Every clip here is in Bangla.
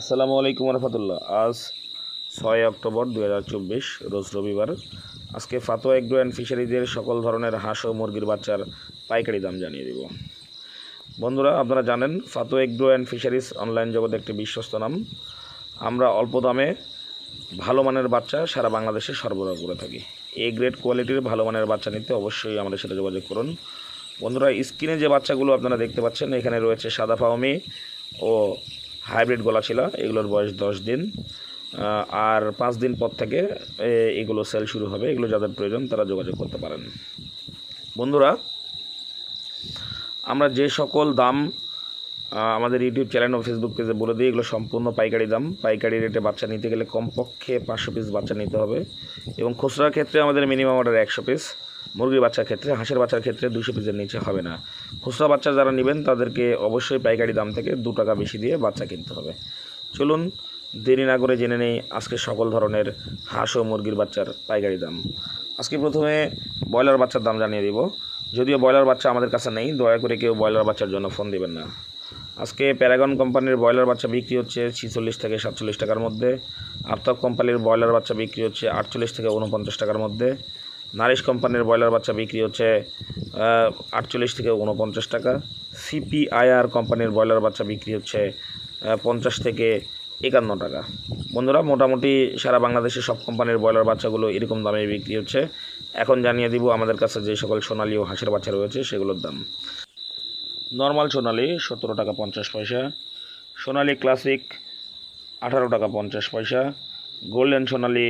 আসসালামু আলাইকুম রহমতুল্লাহ আজ ছয় অক্টোবর দু হাজার চব্বিশ, রোজ রবিবার। আজকে ফাতোয়া এগ্রো অ্যান্ড ফিশারিজের সকল ধরনের হাঁস ও মুরগির বাচ্চার পাইকারি দাম জানিয়ে দেব। বন্ধুরা, আপনারা জানেন, Fatwa agro and fisheries online জগতে একটি বিশ্বস্ত নাম। আমরা অল্প দামে ভালো মানের বাচ্চা সারা বাংলাদেশে সরবরাহ করে থাকি। এ গ্রেড কোয়ালিটির ভালো মানের বাচ্চা নিতে অবশ্যই আমাদের সাথে যোগাযোগ করুন। বন্ধুরা, স্ক্রিনে যে বাচ্চাগুলো আপনারা দেখতে পাচ্ছেন, এখানে রয়েছে সাদা ফাউমি ও হাইব্রিড গলা ছিল, এগুলোর বয়স দশ দিন। আর পাঁচ দিন পর থেকে এগুলো সেল শুরু হবে। এগুলো যাদের প্রয়োজন তারা যোগাযোগ করতে পারেন। বন্ধুরা, আমরা যে সকল দাম আমাদের ইউটিউব চ্যানেল ও ফেসবুক পেজে বলে দিই, এগুলো সম্পূর্ণ পাইকারি দাম। পাইকারি রেটে বাচ্চা নিতে গেলে কমপক্ষে পাঁচশো পিস বাচ্চা নিতে হবে। এবং খুচরার ক্ষেত্রে আমাদের মিনিমাম অর্ডার একশো পিস মুরগির বাচ্চার ক্ষেত্রে, হাঁসের বাচ্চার ক্ষেত্রে দুশো পিসের নিচে হবে না। খুচরা বাচ্চা যারা নেবেন, তাদেরকে অবশ্যই পাইকারি দাম থেকে দু টাকা বেশি দিয়ে বাচ্চা কিনতে হবে। চলুন, দেরি না করে জেনে নেই আজকে সকল ধরনের হাঁস ও মুরগির বাচ্চার পাইকারি দাম। আজকে প্রথমে ব্রয়লার বাচ্চার দাম জানিয়ে দিব। যদিও ব্রয়লার বাচ্চা আমাদের কাছে নেই, দয়া করে কেউ ব্রয়লার বাচ্চার জন্য ফোন দেবেন না। আজকে প্যারাগন কোম্পানির ব্রয়লার বাচ্চা বিক্রি হচ্ছে ছিচল্লিশ থেকে সাতচল্লিশ টাকার মধ্যে। আফতাব কোম্পানির ব্রয়লার বাচ্চা বিক্রি হচ্ছে আটচল্লিশ থেকে উনপঞ্চাশ টাকার মধ্যে। নারিশ কোম্পানির ব্রয়লার বাচ্চা বিক্রি হচ্ছে আটচল্লিশ থেকে উনপঞ্চাশ টাকা। সিপিআইআর কোম্পানির ব্রয়লার বাচ্চা বিক্রি হচ্ছে পঞ্চাশ থেকে একান্ন টাকা। বন্ধুরা, মোটামুটি সারা বাংলাদেশে সব কোম্পানির ব্রয়লার বাচ্চাগুলো এরকম দামে বিক্রি হচ্ছে। এখন জানিয়ে দিব আমাদের কাছে যে সকল সোনালি ও হাঁসের বাচ্চা রয়েছে, সেগুলোর দাম। নর্মাল সোনালি সতেরো টাকা পঞ্চাশ পয়সা। সোনালি ক্লাসিক, আঠারো টাকা পঞ্চাশ পয়সা। গোল্ডেন সোনালি,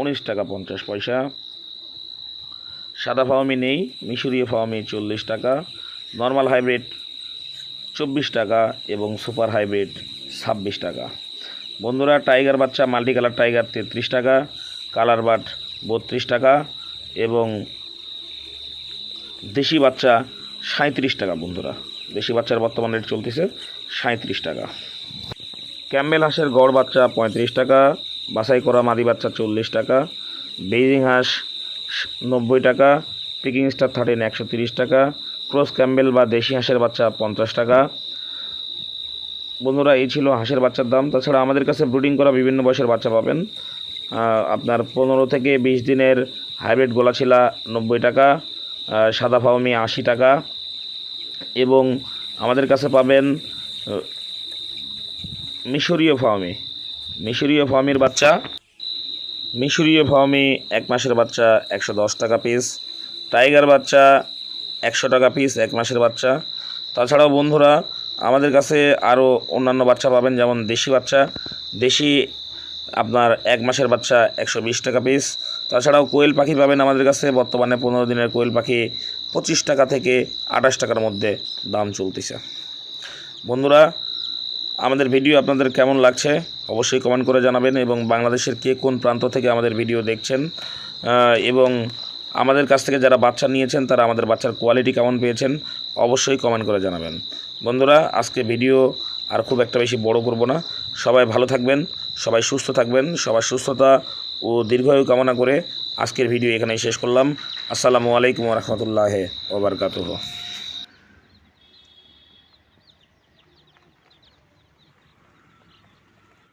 উনিশ টাকা পঞ্চাশ পয়সা। সাদা ফাওয়ামি নেই, মিশরীয় ফাওয়ামি চল্লিশ টাকা নর্মাল হাইব্রিড চব্বিশ টাকা এবং সুপার হাইব্রিড ছাব্বিশ টাকা। বন্ধুরা টাইগার বাচ্চা মাল্টি কালার টাইগার তেত্রিশ টাকা কালার বাট বত্রিশ টাকা এবং দেশি বাচ্চা সাঁত্রিশ টাকা বন্ধুরা। দেশি বাচ্চার বর্তমান রেট চলতেছে সাঁত্রিশ টাকা। ক্যাম্বেল হাঁসের গড় বাচ্চা পঁয়ত্রিশ টাকা, বাছাই করা মাদি বাচ্চা চল্লিশ টাকা বেজিং হাঁস নব্বই টাকা পিকিং স্টার থার্টিন একশো তিরিশ টাকা ক্রস ক্যাম্বেল বা দেশি হাঁসের বাচ্চা পঞ্চাশ টাকা। বন্ধুরা, এই ছিল হাঁসের বাচ্চার দাম। তাছাড়া আমাদের কাছে ব্রুডিং করা বিভিন্ন বয়সের বাচ্চা পাবেন। আপনার পনেরো থেকে বিশ দিনের হাইব্রিড গোলাছিলা নব্বই টাকা সাদা ফাউমি আশি টাকা এবং আমাদের কাছে পাবেন মিশরীয় ফার্মি মিশরীয় ফার্মির বাচ্চা মিশরীয় ফার্মি এক মাসের বাচ্চা একশো দশ টাকা পিস টাইগার বাচ্চা একশো টাকা পিস এক মাসের বাচ্চা। তাছাড়াও বন্ধুরা, আমাদের কাছে আরও অন্যান্য বাচ্চা পাবেন, যেমন দেশি বাচ্চা। দেশি আপনার এক মাসের বাচ্চা একশো বিশ টাকা পিস তাছাড়াও কোয়েল পাখি পাবেন আমাদের কাছে, বর্তমানে পনেরো দিনের কোয়েল পাখি পঁচিশ টাকা থেকে আঠাশ টাকার মধ্যে দাম চলতেছে। বন্ধুরা আমাদের ভিডিও আপনাদের কেমন লাগছে অবশ্যই কমেন্ট করে জানাবেন এবং বাংলাদেশের কে কোন প্রান্ত থেকে আমাদের ভিডিও দেখছেন এবং আমাদের কাছ থেকে যারা বাচ্চা নিয়েছেন তারা আমাদের বাচ্চার কোয়ালিটি কেমন পেয়েছেন অবশ্যই কমেন্ট করে জানাবেন। বন্ধুরা, আজকে ভিডিও আর খুব একটা বেশি বড় করব না। সবাই ভালো থাকবেন, সবাই সুস্থ থাকবেন, সবার সুস্থতা ও দীর্ঘায়ু কামনা করে আজকের ভিডিও এখানেই শেষ করলাম। আসসালামু আলাইকুম রহমতুল্লাহ ওবরকাতুহ